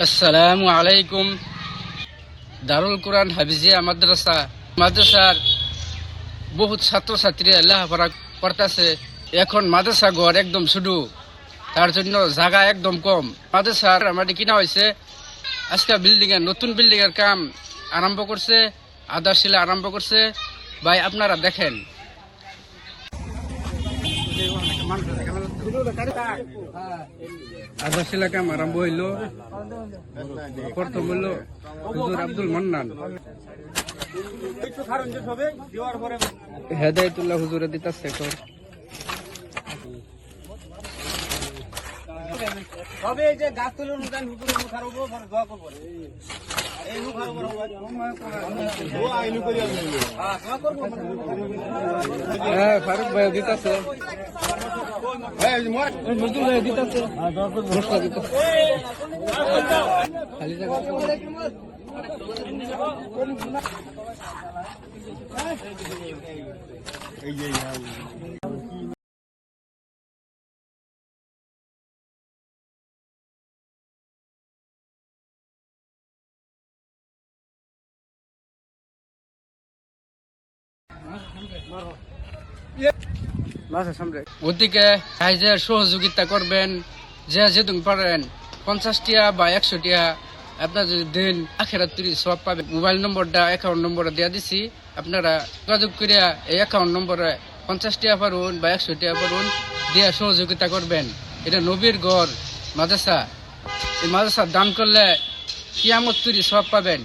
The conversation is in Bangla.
আসসালামু আলাইকুম। দারুল কোরআন হাফিজিয়া মাদ্রাসা। মাদ্রাসার বহুত ছাত্রছাত্রীরা লেখাপড়া করতেছে। এখন মাদ্রাসা ঘর একদম শুধু। তার জন্য জায়গা একদম কম। মাদ্রাসার আমাদের কিনা হয়েছে, আজকে বিল্ডিং এর, নতুন বিল্ডিং এর কাম আরম্ভ করছে আধারশিলা আরম্ভ করছে। ভাই, আপনারা দেখেন। আধারশিলা কাম আরম্ভ হইল। প্রথম হইল হুজুর আব্দুল মান্নান। হেদায়তুল্লাহ হুজুরে দিতাছে এখন তবে এই যে গাছ তুলে অনুদান দোয়া করব। এই হ্যাঁ ফারুক ভাই দিতাছে। Yeah. ওদিকে সাহায্যের সহযোগিতা করবেন যে যেদিন পারেন পঞ্চাশ টিয়া বা একশো টিয়া আপনার যদি দিন আখেরাত তুলি সব পাবেন। মোবাইল নম্বরটা অ্যাকাউন্ট নম্বরটা দেওয়া দিছি। আপনারা যোগাযোগ করিয়া এই অ্যাকাউন্ট নম্বরে পঞ্চাশ টিয়া পারুন বা একশো টিয়া পারুন, দিয়া সহযোগিতা করবেন। এটা নবীর গড় মাদ্রাসা। এই মাদ্রাসা দান করলে কিয়ামত তুলি সব পাবেন